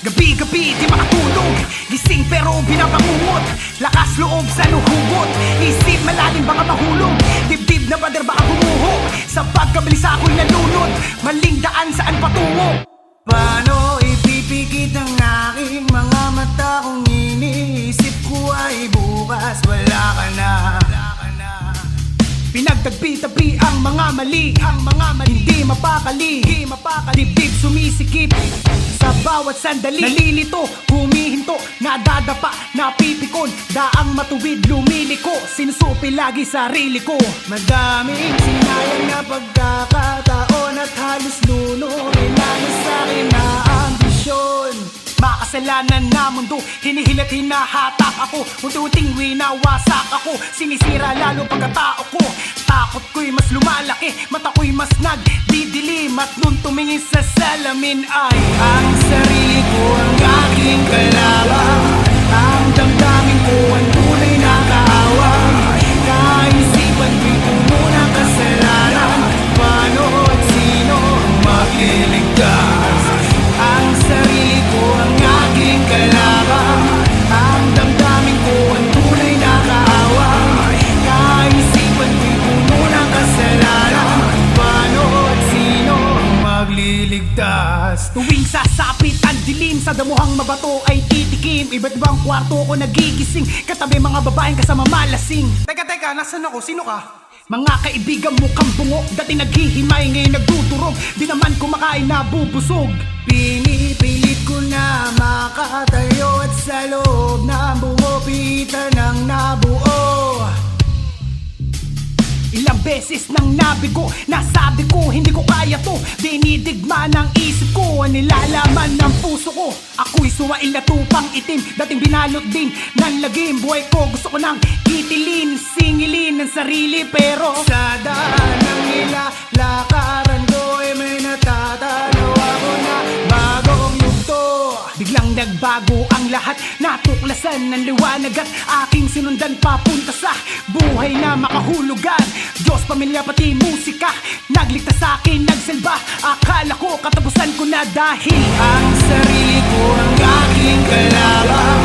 Gabi-gabi di makatulog. Gising pero binabangungot. Lakas loob sa luhugot. Isip malalim baka mahulog. Dibdib na bader baka gumuho Sa pagkabilis ako'y nalunod. Maling daan saan patungo? Paano Pinagtagpi-tabi ang mga mali Ang mga mali. Hindi mapakali Hindi mapakali. Dibdib sumisikip Sa bawat sandali. Nalilito, humihinto Nadadapa, napipikon. Daang matuwid, lumiliko. Sinusupi lagi sarili ko. Madaming sinayang na pagkakataon At halos luno Ilan sa akin na ambisyon. Makasalanan na mundo Hinihilat hinahatak ako. Unti-unting winawasak ako. Sinisira lalo pagkatao Takot ko'y mas lumalaki Mata ko'y mas nagdidilim At nung tumingin sa salamin ay Ang sarili ko ang aking kalaban magliligtas Tuwing sasapit ang dilim Sa damuhang mabato ay titikim. Iba't ibang kwarto ko nagigising. Katabi mga babaeng kasama malasing. Teka teka, nasan ako? Sino ka? Mga kaibigan mukhang bungo. Dati naghihimay, ngayon nagtuturog Di naman kumakain nabubusog. Pinipilit beses nang nabigo. Nasabi ko hindi ko kaya to. Dinidigma ng isip ko Ang nilalaman ng puso ko. Ako'y suwail na tupang itim Dating binalot din ng lagim. Buhay ko gusto ko nang itilin Singilin ng sarili. Pero Sa daan ng nilalakaran ko Ay may natatanaw ako na bagong yugto. Biglang nagbago lahat. Natuklasan ng liwanag at aking sinundan papunta sa Buhay na makahulugan. Diyos, pamilya, pati musika. Nagligtas sa akin, nagsilba. Akala ko katapusan ko na dahil Ang sarili ko ang aking kalaban